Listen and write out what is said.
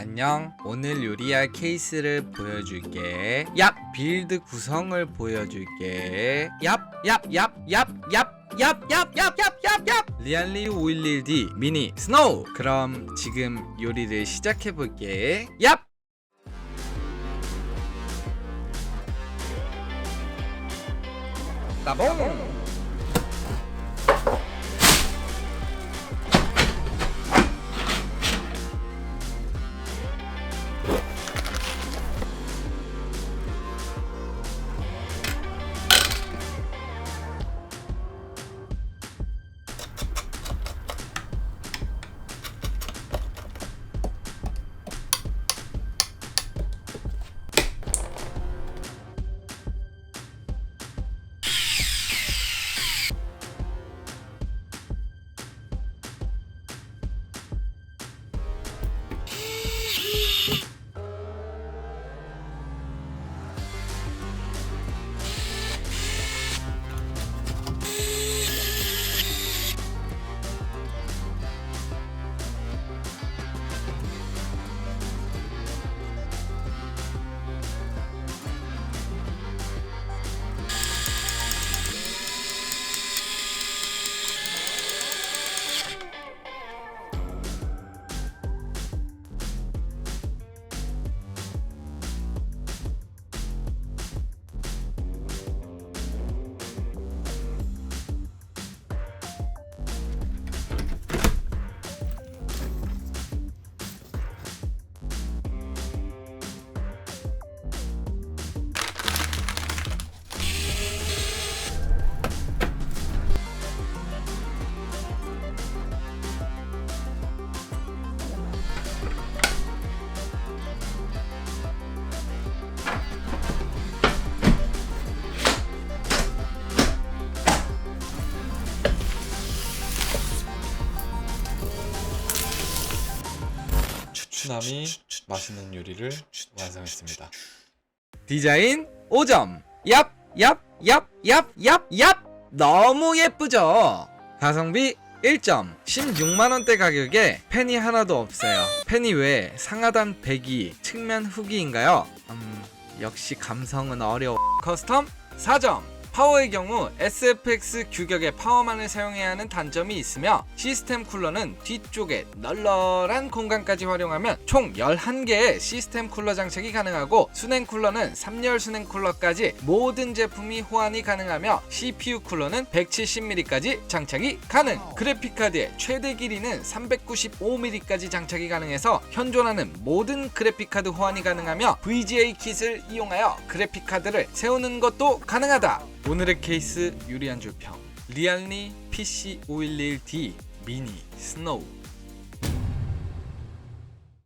안녕. 오늘 요리할 케이스를 보여줄게. 얍! 빌드 구성을 보여줄게. 얍! 얍! 얍! 얍! 얍! 얍! 얍! 얍! 얍! 얍! 얍! 리알리 511D 미니 스노우! 그럼 지금 요리를 시작해볼게. 얍! 따봉! 추추남이 맛있는 요리를 완성했습니다. 디자인 5점. 얍, 얍, 얍, 얍, 얍, 얍. 너무 예쁘죠? 가성비 1점. 16만원대 가격에 펜이 하나도 없어요. 펜이 왜 상하단 배기 측면 후기인가요? 음, 역시 감성은 어려워. 커스텀 4점. 파워의 경우 SFX 규격의 파워만을 사용해야 하는 단점이 있으며 시스템 쿨러는 뒤쪽에 널널한 공간까지 활용하면 총 11개의 시스템 쿨러 장착이 가능하고 수냉 쿨러는 3열 수냉 쿨러까지 모든 제품이 호환이 가능하며 CPU 쿨러는 170mm까지 장착이 가능. 그래픽 카드의 최대 길이는 395mm까지 장착이 가능해서 현존하는 모든 그래픽 카드 호환이 가능하며 VGA 킷을 이용하여 그래픽 카드를 세우는 것도 가능하다 오늘의 케이스 유리한 줄평. 리알리 PC511D 미니 스노우